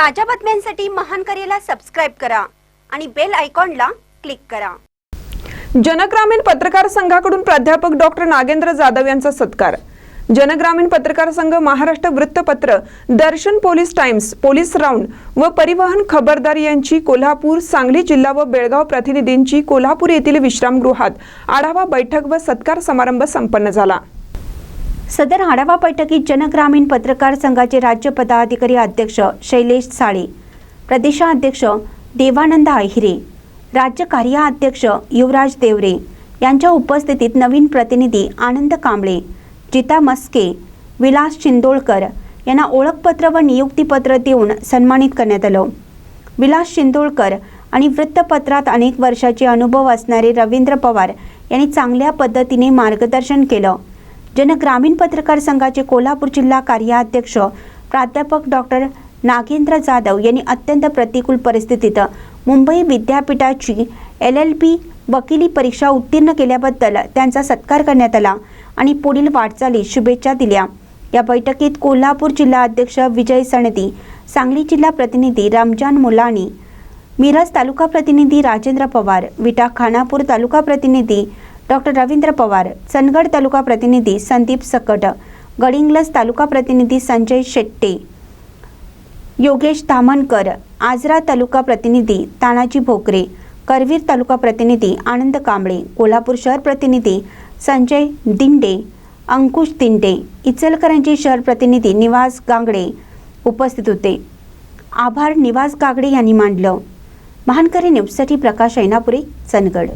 ताज्या बातम्यांसाठी महान करेला सबस्क्राईब करा आणि बेल आयकॉनला क्लिक करा. जनग्रामीण पत्रकार संघाकडून प्राध्यापक डॉक्टर नागेंद्र जाधव यांचा सत्कार. जनग्रामीण पत्रकार संघ महाराष्ट्र वृत्तपत्र दर्शन पोलीस टाइम्स पोलीस राऊंड व परिवहन खबरदार यांची कोल्हापूर सांगली जिल्हा व बेळगाव प्रतिनिधींची कोल्हापूर येथील विश्रामगृहात आढावा बैठक व सत्कार समारंभ संपन्न झाला. सदर आढावा बैठकीत जनग्रामीण पत्रकार संघाचे राज्य पदाधिकारी अध्यक्ष शैलेश साळे प्रदेशाध्यक्ष देवानंद आहिरे राज्य कार्याध्यक्ष युवराज देवरे यांच्या उपस्थितीत नवीन प्रतिनिधी आनंद कांबळे जिता मस्के विलास शिंदोळकर यांना ओळखपत्र व नियुक्तीपत्र देऊन सन्मानित करण्यात आलं. विलास शिंदोळकर आणि वृत्तपत्रात अनेक वर्षाचे अनुभव असणारे रवींद्र पवार यांनी चांगल्या पद्धतीने मार्गदर्शन केलं. जनग्रामीण पत्रकार संघाचे कोल्हापूर जिल्हा कार्याध्यक्ष प्राध्यापक डॉक्टर नागेंद्र जाधव यांनी अत्यंत प्रतिकूल परिस्थितीत मुंबई विद्यापीठाची एल एल पी वकिली परीक्षा उत्तीर्ण केल्याबद्दल त्यांचा सत्कार करण्यात आला आणि पुढील वाटचाली शुभेच्छा दिल्या. या बैठकीत कोल्हापूर जिल्हा अध्यक्ष विजय सणदी सांगली जिल्हा प्रतिनिधी रमजान मुलाणी मिरज तालुका प्रतिनिधी राजेंद्र पवार विटा खानापूर तालुका प्रतिनिधी डॉक्टर रवींद्र पवार चंदगड तालुका प्रतिनिधी संदीप सकट गडिंग्लज तालुका प्रतिनिधी संजय शेट्टे योगेश धामणकर आजरा तालुका प्रतिनिधी तानाजी भोकरे करवीर तालुका प्रतिनिधी आनंद कांबळे कोल्हापूर शहर प्रतिनिधी संजय दिंडे अंकुश दिंडे इचलकरंजी शहर प्रतिनिधी निवास गांगडे उपस्थित होते. आभार निवास गागडे यांनी मांडलं. महानकरी न्यूजसाठी प्रकाश ऐनापुरे चंदगड.